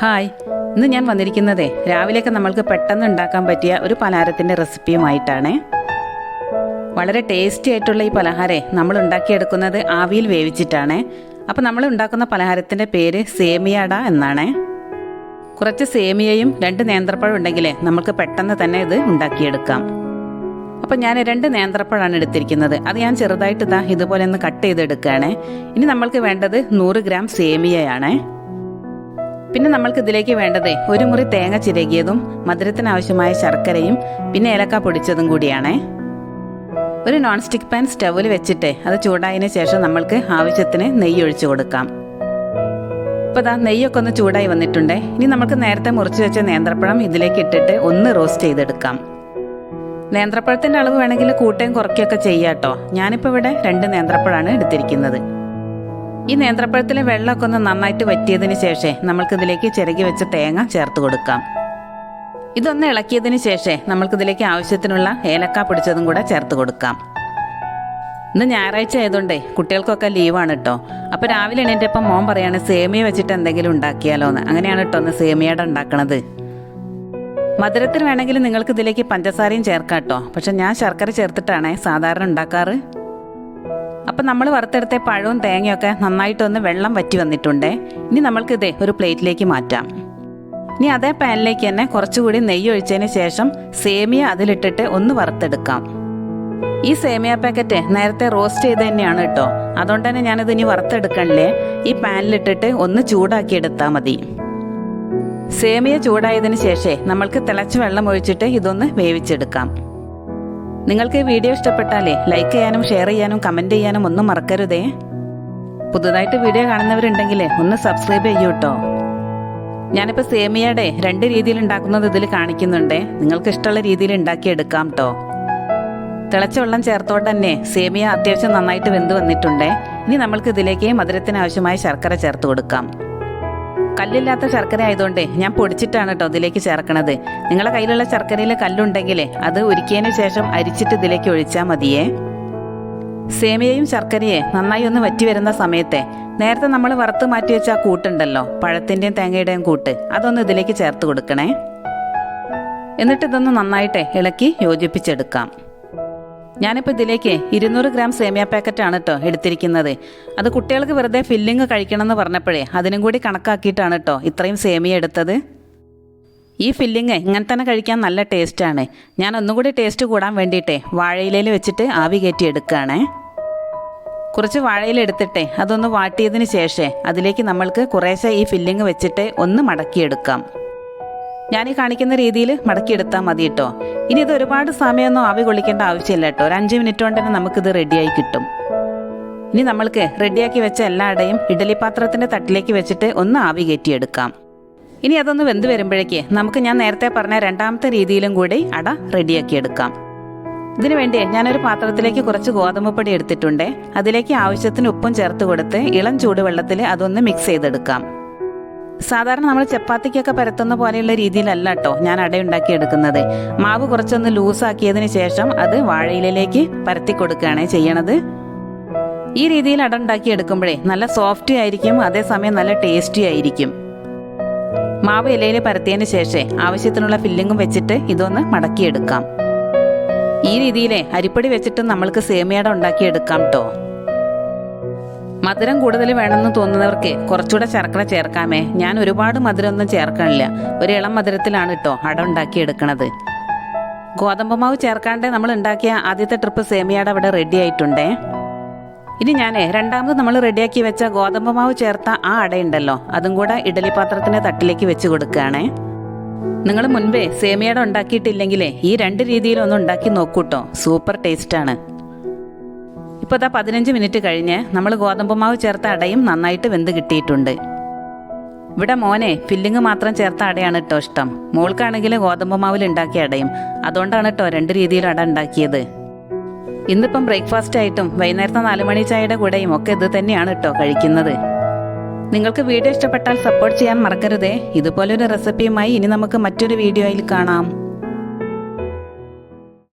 Hi. ഇന്ന് ഞാൻ വന്നിരിക്കുന്നതേ രാവിലെയൊക്കെ നമ്മൾക്ക് പെട്ടെന്ന് ഉണ്ടാക്കാൻ പറ്റിയ ഒരു പലഹാരത്തിന്റെ റെസിപ്പിയുമായിട്ടാണ്. വളരെ ടേസ്റ്റി ആയിട്ടുള്ള ഈ പലഹാരേ നമ്മൾ ഉണ്ടാക്കിയെടുക്കുന്നത് ആവിയിൽ വേവിച്ചിട്ടാണ്. അപ്പോൾ നമ്മൾ ഉണ്ടാക്കുന്ന പലഹാരത്തിന്റെ പേര് സേമിയാട എന്നാണ്. കുറച്ച് സേമിയയും രണ്ട് നേന്ത്രപ്പഴം ഉണ്ടെങ്കിൽ നമുക്ക് പെട്ടെന്ന് തന്നെ ഇത് ഉണ്ടാക്കിയെടുക്കാം. അപ്പം ഞാൻ രണ്ട് നേന്ത്രപ്പഴമാണ് എടുത്തിരിക്കുന്നത്. അത് ഞാൻ ചെറുതായിട്ട് ഇതാ ഇതുപോലെ ഒന്ന് കട്ട് ചെയ്തെടുക്കുകയാണ്. ഇനി നമ്മൾക്ക് വേണ്ടത് നൂറ് ഗ്രാം സേമിയയാണ്. പിന്നെ നമ്മൾക്ക് ഇതിലേക്ക് വേണ്ടത് ഒരു മുറി തേങ്ങ ചിരകിയതും മധുരത്തിന് ആവശ്യമായ ശർക്കരയും പിന്നെ ഏലക്ക പൊടിച്ചതും കൂടിയാണ്. ഒരു നോൺ സ്റ്റിക്ക് പാൻ സ്റ്റൗവിൽ വെച്ചിട്ട് അത് ചൂടായതിനു ശേഷം നമ്മൾക്ക് ആവശ്യത്തിന് നെയ്യ് ഒഴിച്ചു കൊടുക്കാം. ഇപ്പോൾ ദാ നെയ്യൊക്കെ ഒന്ന് ചൂടായി വന്നിട്ടുണ്ട്. ഇനി നമുക്ക് നേരത്തെ മുറിച്ച് വെച്ച നേന്ത്രപ്പഴം ഇതിലേക്ക് ഇട്ടിട്ട് ഒന്ന് റോസ്റ്റ് ചെയ്തെടുക്കാം. നേന്ത്രപ്പഴത്തിന്റെ അളവ് വേണമെങ്കിൽ കൂട്ടയും കുറയ്ക്കുകയൊക്കെ ചെയ്യാട്ടോ ഞാനിപ്പോൾ ഇവിടെ രണ്ട് നേന്ത്രപ്പഴമാണ് എടുത്തിരിക്കുന്നത്. ഈ നേന്ത്രപ്പഴത്തിലെ വെള്ളമൊക്കെ ഒന്ന് നന്നായിട്ട് വറ്റിയതിന് ശേഷം നമ്മൾക്കിതിലേക്ക് ചിരകി വെച്ച തേങ്ങ ചേർത്ത് കൊടുക്കാം. ഇതൊന്ന് ഇളക്കിയതിന് ശേഷം നമ്മൾക്കിതിലേക്ക് ആവശ്യത്തിനുള്ള ഏലക്ക പിടിച്ചതും കൂടെ ചേർത്ത് കൊടുക്കാം. ഇന്ന് ഞായറാഴ്ച ആയതുകൊണ്ടേ കുട്ടികൾക്കൊക്കെ ലീവാണ് കേട്ടോ അപ്പോൾ രാവിലെ എണീറ്റപ്പം മോൻ പറയാണ് സേമിയ വെച്ചിട്ട് എന്തെങ്കിലും ഉണ്ടാക്കിയാലോ എന്ന് അങ്ങനെയാണ് കേട്ടോ ഒന്ന് സേമിയയുടെ ഉണ്ടാക്കണത്. മധുരത്തിന് വേണമെങ്കിൽ നിങ്ങൾക്ക് ഇതിലേക്ക് പഞ്ചസാരയും ചേർക്കാം കേട്ടോ പക്ഷെ ഞാൻ ശർക്കര ചേർത്തിട്ടാണ് സാധാരണ ഉണ്ടാക്കാറ്. അപ്പം നമ്മൾ വറുത്തെടുത്ത പഴവും തേങ്ങയൊക്കെ നന്നായിട്ടൊന്ന് വെള്ളം വറ്റി വന്നിട്ടുണ്ട്. ഇനി നമ്മൾക്ക് ഇതേ ഒരു പ്ലേറ്റിലേക്ക് മാറ്റാം. ഇനി അതേ പാനിലേക്ക് തന്നെ കുറച്ചുകൂടി നെയ്യ് ഒഴിച്ചതിന് ശേഷം സേമിയ അതിലിട്ടിട്ട് ഒന്ന് വറുത്തെടുക്കാം. ഈ സേമിയ പാക്കറ്റ് നേരത്തെ റോസ്റ്റ് ചെയ്ത് തന്നെയാണ് കേട്ടോ. അതുകൊണ്ട് തന്നെ ഞാനിത് ഇനി വറുത്തെടുക്കണില്ലേ? ഈ പാനിലിട്ടിട്ട് ഒന്ന് ചൂടാക്കി എടുത്താൽ മതി. സേമിയ ചൂടായതിനു ശേഷം നമ്മൾക്ക് തിളച്ച വെള്ളം ഒഴിച്ചിട്ട് ഇതൊന്ന് വേവിച്ചെടുക്കാം. നിങ്ങൾക്ക് ഈ വീഡിയോ ഇഷ്ടപ്പെട്ടാലേ ലൈക്ക് ചെയ്യാനും ഷെയർ ചെയ്യാനും കമന്റ് ചെയ്യാനും ഒന്നും മറക്കരുതേ. പുതുതായിട്ട് വീഡിയോ കാണുന്നവരുണ്ടെങ്കിൽ ഒന്ന് സബ്സ്ക്രൈബ് ചെയ്യൂ കേട്ടോ ഞാനിപ്പോൾ സേമിയയുടെ രണ്ട് രീതിയിൽ ഉണ്ടാക്കുന്നത് ഇതിൽ കാണിക്കുന്നുണ്ട്. നിങ്ങൾക്ക് ഇഷ്ടമുള്ള രീതിയിൽ ഉണ്ടാക്കിയെടുക്കാം കേട്ടോ തിളച്ച വെള്ളം ചേർത്തോണ്ട് തന്നെ സേമിയ അത്യാവശ്യം നന്നായിട്ട് വെന്ത് വന്നിട്ടുണ്ട്. ഇനി നമ്മൾക്ക് ഇതിലേക്ക് മധുരത്തിന് ആവശ്യമായ ശർക്കര ചേർത്ത് കൊടുക്കാം. കല്ലില്ലാത്ത ശർക്കര ആയതുകൊണ്ട് ഞാൻ പൊടിച്ചിട്ടാണ് കേട്ടോ ഇതിലേക്ക് ചേർക്കണത്. നിങ്ങളുടെ കയ്യിലുള്ള ശർക്കരയിൽ കല്ലുണ്ടെങ്കിൽ അത് ഉരുക്കിയതിന് ശേഷം അരിച്ചിട്ട് ഇതിലേക്ക് ഒഴിച്ചാൽ മതിയേ. സേമിയയും ശർക്കരയെ നന്നായി ഒന്ന് വറ്റി വരുന്ന സമയത്തെ നേരത്തെ നമ്മൾ വറുത്ത് മാറ്റി വെച്ച കൂട്ടുണ്ടല്ലോ പഴത്തിന്റെയും തേങ്ങയുടെയും കൂട്ട് അതൊന്ന് ഇതിലേക്ക് ചേർത്ത് കൊടുക്കണേ. എന്നിട്ട് ഇതൊന്ന് നന്നായിട്ട് ഇളക്കി യോജിപ്പിച്ചെടുക്കാം. ഞാനിപ്പോൾ ഇതിലേക്ക് ഇരുന്നൂറ് ഗ്രാം സേമിയ പാക്കറ്റാണ് കേട്ടോ എടുത്തിരിക്കുന്നത്. അത് കുട്ടികൾക്ക് വെറുതെ ഫില്ലിങ് കഴിക്കണമെന്ന് പറഞ്ഞപ്പോഴേ അതിനും കൂടി കണക്കാക്കിയിട്ടാണ് കേട്ടോ ഇത്രയും സേമിയ എടുത്തത്. ഈ ഫില്ലിങ് ഇങ്ങനെ തന്നെ കഴിക്കാൻ നല്ല ടേസ്റ്റാണ് ഞാൻ ഒന്നുകൂടി ടേസ്റ്റ് കൂടാൻ വേണ്ടിയിട്ടേ വാഴയിലയിൽ വെച്ചിട്ട് ആവി കയറ്റി എടുക്കുകയാണേ. കുറച്ച് വാഴയില എടുത്തിട്ടേ അതൊന്ന് വാട്ടിയതിന് ശേഷം അതിലേക്ക് നമ്മൾക്ക് കുറേശ്ശെ ഈ ഫില്ലിങ് വെച്ചിട്ട് ഒന്ന് മടക്കിയെടുക്കാം. ഞാൻ ഈ കാണിക്കുന്ന രീതിയിൽ മടക്കിയെടുത്താൽ മതി കേട്ടോ ഇനി ഇത് ഒരുപാട് സമയമൊന്നും ആവി കൊള്ളിക്കേണ്ട ആവശ്യമില്ല കേട്ടോ ഒരു അഞ്ച് മിനിറ്റ് കൊണ്ട് തന്നെ നമുക്കിത് റെഡിയായി കിട്ടും. ഇനി നമ്മൾക്ക് റെഡിയാക്കി വെച്ച എല്ലാ ഇഡലി പാത്രത്തിന്റെ തട്ടിലേക്ക് വെച്ചിട്ട് ഒന്ന് ആവി കയറ്റിയെടുക്കാം. ഇനി അതൊന്ന് വെന്ത് വരുമ്പോഴേക്ക് നമുക്ക് ഞാൻ നേരത്തെ പറഞ്ഞ രണ്ടാമത്തെ രീതിയിലും കൂടി അട റെഡിയാക്കി എടുക്കാം ഇതിനു വേണ്ടി ഞാനൊരു പാത്രത്തിലേക്ക് കുറച്ച് ഗോതമ്പ് പൊടി എടുത്തിട്ടുണ്ട്. അതിലേക്ക് ആവശ്യത്തിന് ഉപ്പും ചേർത്ത് കൊടുത്ത് ഇളം ചൂടുവെള്ളത്തിൽ അതൊന്ന് മിക്സ് ചെയ്തെടുക്കാം. സാധാരണ നമ്മൾ ചപ്പാത്തിക്കൊക്കെ പരത്തുന്ന പോലെയുള്ള രീതിയിലല്ല കേട്ടോ ഞാൻ അടയുണ്ടാക്കി എടുക്കുന്നത് മാവ് കുറച്ചൊന്ന് ലൂസാക്കിയതിന് ശേഷം അത് വാഴയിലേക്ക് പരത്തി കൊടുക്കുകയാണ് ചെയ്യണത്. ഈ രീതിയിൽ അട ഉണ്ടാക്കി എടുക്കുമ്പോഴേ നല്ല സോഫ്റ്റ് ആയിരിക്കും അതേസമയം നല്ല ടേസ്റ്റി ആയിരിക്കും. മാവ് ഇലയിൽ പരത്തിയതിന് ശേഷം ആവശ്യത്തിനുള്ള ഫില്ലിങ്ങും വെച്ചിട്ട് ഇതൊന്ന് മടക്കിയെടുക്കാം. ഈ രീതിയിലെ അരിപ്പൊടി വെച്ചിട്ട് നമ്മൾക്ക് സേമിയട ഉണ്ടാക്കിയെടുക്കാം കേട്ടോ മധുരം കൂടുതൽ വേണമെന്ന് തോന്നുന്നവർക്ക് കുറച്ചുകൂടെ ശർക്കര ചേർക്കാമേ. ഞാൻ ഒരുപാട് മധുരമൊന്നും ചേർക്കാനില്ല. ഒരു ഇളം മധുരത്തിലാണ് കേട്ടോ അട ഉണ്ടാക്കി എടുക്കണത് ഗോതമ്പ് മാവ് ചേർക്കാണ്ട് നമ്മൾ ഉണ്ടാക്കിയ ആദ്യത്തെ ട്രിപ്പ് സേമിയട അവിടെ റെഡി ആയിട്ടുണ്ടേ. ഇനി ഞാൻ രണ്ടാമത് നമ്മൾ റെഡിയാക്കി വെച്ച ഗോതമ്പ് മാവ് ചേർത്ത ആ അടയുണ്ടല്ലോ. അതും കൂടെ ഇഡലി പാത്രത്തിന്റെ തട്ടിലേക്ക് വെച്ച് കൊടുക്കുകയാണേ. നിങ്ങൾ മുൻപേ സേമിയട ഉണ്ടാക്കിയിട്ടില്ലെങ്കിലേ ഈ രണ്ട് രീതിയിലൊന്നും ഉണ്ടാക്കി നോക്കൂട്ടോ സൂപ്പർ ടേസ്റ്റാണ് ഇപ്പോൾ പതിനഞ്ച് മിനിറ്റ് കഴിഞ്ഞ് നമ്മൾ ഗോതമ്പ് മാവ് ചേർത്ത അടയും നന്നായിട്ട് വെന്ത് കിട്ടിയിട്ടുണ്ട്. ഇവിടെ മോനെ ഫില്ലിങ് മാത്രം ചേർത്ത അടയാണ് കേട്ടോ ഇഷ്ടം. മോൾക്കാണെങ്കിൽ ഗോതമ്പ് മാവിൽ ഉണ്ടാക്കിയ അടയും. അതുകൊണ്ടാണ് കേട്ടോ രണ്ട് രീതിയിൽ അട ഉണ്ടാക്കിയത്. ഇന്നിപ്പം ബ്രേക്ക്ഫാസ്റ്റ് ആയിട്ടും വൈകുന്നേരത്തെ നാലുമണി ചായയുടെ കൂടെയും ഒക്കെ ഇത് തന്നെയാണ് കേട്ടോ കഴിക്കുന്നത്. നിങ്ങൾക്ക് വീഡിയോ ഇഷ്ടപ്പെട്ടാൽ സപ്പോർട്ട് ചെയ്യാൻ മറക്കരുതേ. ഇതുപോലൊരു റെസിപ്പിയുമായി ഇനി നമുക്ക് മറ്റൊരു വീഡിയോയിൽ കാണാം.